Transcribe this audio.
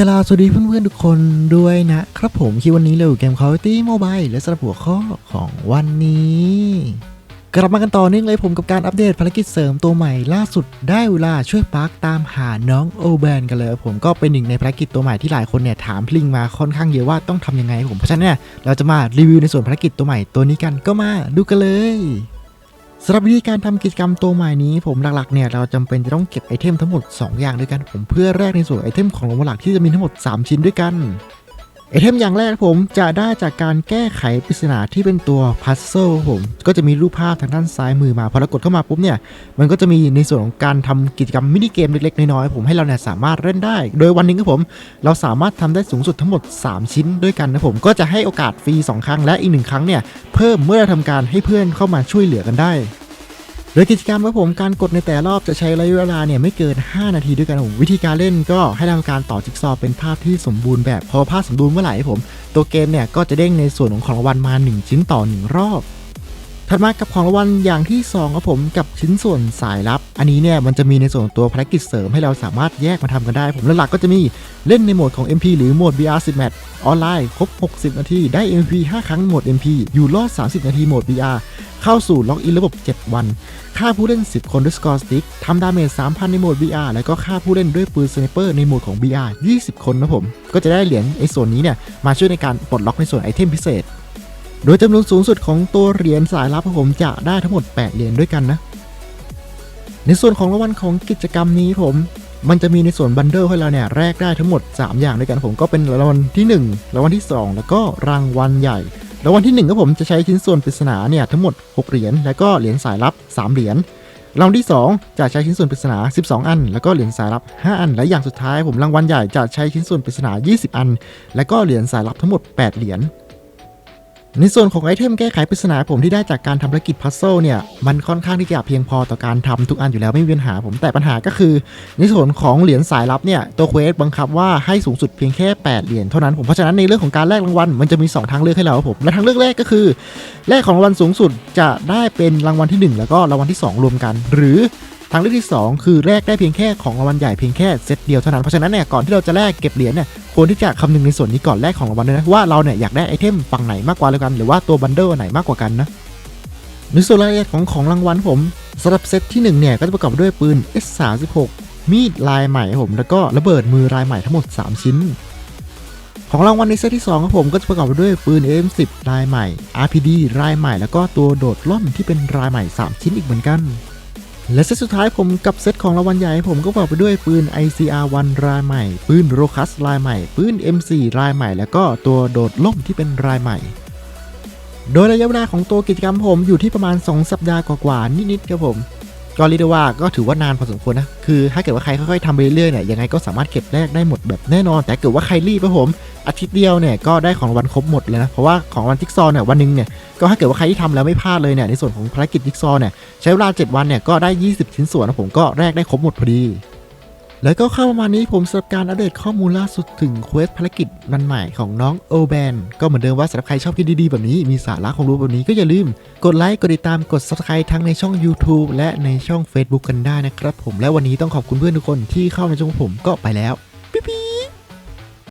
กลาสวัสดีเพื่อนๆทุกคนด้วยนะครับผมคลิปวันนี้เราอยู่เกม Call of Duty Mobile และสำหรับหัวข้อของวันนี้ กลับมากันต่อเนื่องเลยผมกับการอัปเดตภารกิจเสริมตัวใหม่ล่าสุดได้เวลาช่วยปาร์คตามหาน้องโอแบนกันเลยผมก็เป็นหนึ่งในภารกิจตัวใหม่ที่หลายคนเนี่ยถามพลิงมาค่อนข้างเยอะว่าต้องทำยังไงผมเพราะฉะนั้นเนี่ยเราจะมารีวิวในส่วนภารกิจตัวใหม่ตัวนี้กันก็มาดูกันเลย สำหรับวิธีการทำกิจกรรมตัวใหม่นี้ ผมหลักๆเนี่ยเราจำเป็นจะต้องเก็บไอเทมทั้งหมด 2 อย่างด้วยกันผมเพื่อแรกในส่วนไอเทมของรางวัลหลักที่จะมีทั้งหมด 3 ชิ้นด้วยกันไอเทมอย่างแรกผมจะได้จากการแก้ไขปริศนาที่เป็นตัวพัซเซิลผมก็จะมีรูปภาพทางด้านซ้ายมือมาพอเรากดเข้ามาปุ๊บเนี่ยมันก็จะมีในส่วนของการทำกิจกรรมมินิเกมเล็กๆน้อยๆผมให้เราเนี่ยสามารถเล่นได้ โดยวันหนึงครับผมเราสามารถทำได้สูงสุดทั้งหมด 3 ชิ้นด้วยกันนะผมก็จะให้โอกาสฟรี 2 ครั้งและอีกหนึ่งครั้งเนี่ยเพิ่มเมื่อเราทำการให้เพื่อนเข้ามาช่วยเหลือกันได้ โดยกิจกรรมครับผมการกดในแต่รอบจะใช้ระยะเวลาเนี่ยไม่เกิน 5 นาทีด้วยกันผมวิธีการเล่นก็ให้ทำการต่อจิ๊กซอว์เป็นภาพที่สมบูรณ์แบบพอภาพสมบูรณ์เมื่อไหร่ผม ตัวเกมเนี่ยก็จะเด้งในส่วนของของรางวัลมา 1 ชิ้นต่อ 1 รอบ ถัดมากับของรางวัลอย่างที่ 2 ครับผมกับชิ้นส่วนสายลับ อันนี้เนี่ยมันจะมีในส่วนตัวภารกิจเสริมให้เราสามารถแยกมาทำกันได้ ผมหลักๆก็จะมีเล่นในโหมดของ MP หรือโหมด VR 10แมตช์ออนไลน์ครบ 60 นาที ได้ MP 5 ครั้งโหมด MP อยู่รอด 30 นาทีโหมด VR เข้าสู่ล็อกอินระบบ 7 วัน ฆ่าผู้เล่น 10 คนด้วยสกอร์สติ๊กทำดาเมจ 3,000 ในโหมด VR แล้วก็ฆ่าผู้เล่นด้วยปืนสไนเปอร์ในโหมดของ VR 20 คนนะผม ก็จะได้เหรียญไอ้ส่วนนี้เนี่ยมาช่วยในการปลดล็อกในส่วนไอเทมพิเศษ โดยจำนวนสูงสุดของตัวเหรียญสายลับครับผมจะได้ทั้งหมด 8 เหรียญด้วยกันนะ ในส่วนของรางวัลของกิจกรรมนี้ผม มันจะมีในส่วนบันเดิลให้เราเนี่ยแลกได้ทั้งหมด 3 อย่างด้วยกันผมก็เป็นรางวัลที่ 1 รางวัลที่ 2 แล้วก็รางวัลใหญ่รางวัลที่1ก็ผมจะใช้ชิ้นส่วนปริศนาเนี่ยทั้งหมด 6 เหรียญแล้วก็เหรียญสายลับ 3 เหรียญรางวัลที่ 2 จะใช้ชิ้นส่วนปริศนา 12 อัน แล้วก็เหรียญสายลับ 5 อัน และอย่างสุดท้ายผมรางวัลใหญ่จะใช้ชิ้นส่วนปริศนา 20 อัน แล้วก็เหรียญสายลับทั้งหมด 8 เหรียญ ในส่วนของไอเทมแก้ไขปริศนาผมที่ได้จากการทำภารกิจพัซเซิลเนี่ยมันค่อนข้างที่จะเพียงพอต่อการทำทุกอันอยู่แล้วไม่มีปัญหาผมแต่ปัญหาก็คือ ในส่วนของเหรียญสายลับเนี่ยตัวเควสบังคับว่าให้สูงสุดเพียงแค่ 8 เหรียญเท่านั้นผมเพราะฉะนั้นในเรื่องของการแลกรางวัลมันจะมี 2 ทางเลือกให้เราผมและทางเลือกแรกก็คือแลกของรางวัลสูงสุดจะได้เป็นรางวัลที่ 1 แล้วก็รางวัลที่ 2 รวมกัน หรือทางเลือกที่ 2 คือแลกได้เพียงแค่ของรางวัลใหญ่เพียงแค่เซตเดียวเท่านั้นเพราะฉะนั้นเนี่ยก่อนที่เราจะแลกเก็บเหรียญเนี่ย ควรที่จะคำนึงในส่วนนี้ก่อนแลกของรางวัลด้วยนะว่าเราเนี่ยอยากได้ไอเทมฝั่งไหนมากกว่าเลยกัน หรือว่าตัวบันเดอันไหนมากกว่ากันนะในส่วนรายละเอียดของของรางวัลผมสำหรับเซตที่1เนี่ยก็จะประกอบด้วยปืน S36 มีดลายใหม่ครับผมแล้วก็ระเบิดมือลายใหม่ทั้งหมด 3 ชิ้น ของรางวัลในเซตที่2ครับผมก็จะประกอบไปด้วยปืน M10 ลายใหม่ RPD ลายใหม่ แล้วก็ตัวโดดล่มที่เป็นลายใหม่ 3 ชิ้นอีกเหมือนกัน และเซตสุดท้ายผมกับเซตของรางวัลใหญ่ผมก็ประกอบไปด้วยปืน ICR1 ลายใหม่ ปืนโรคัสลายใหม่ ปืน M4 ลายใหม่ แล้วก็ตัวโดดล่มที่เป็นลายใหม่ โดยระยะเวลาของตัวกิจกรรมผมอยู่ที่ประมาณ 2 สัปดาห์กว่าๆนิดๆครับผม ก็เรียกได้ว่าก็ถือว่านานพอสมควรนะ คือถ้าเกิดว่าใครค่อยๆทำไปเรื่อยๆเนี่ยยังไงก็สามารถเก็บแรกได้หมดแบบแน่นอน แต่เกิดว่าใครรีบนะผม อาทิตย์เดียวเนี่ยก็ได้ของวันครบหมดเลยนะ เพราะว่าของวันจิ๊กซอเนี่ยวันหนึงเนี่ยก็ถ้าเกิดว่าใครที่ทำแล้วไม่พลาดเลยเนี่ยในส่วนของภารกิจจิ๊กซอเนี่ยใช้เวลา 7 วันเนี่ยก็ได้ 20 ชิ้นส่วนนะผมก็แรกได้ครบหมดพอดี แล้วก็เข้าประมาณนี้ผมสำหรับการอัปเดตข้อมูลล่าสุดถึงเควสภารกิจนันใหม่ของน้องโอแบนก็เหมือนเดิมว่าสำหรับใครชอบคลิปดีๆ แบบนี้มีสาระความรู้แบบนี้ก็อย่าลืม กดไลค์กดติดตามกด subscribe ทั้งในช่อง YouTube และในช่อง Facebook กันได้นะครับผมและวันนี้ต้องขอบคุณเพื่อนทุกคนที่เข้าในช่องผมก็ไปแล้ว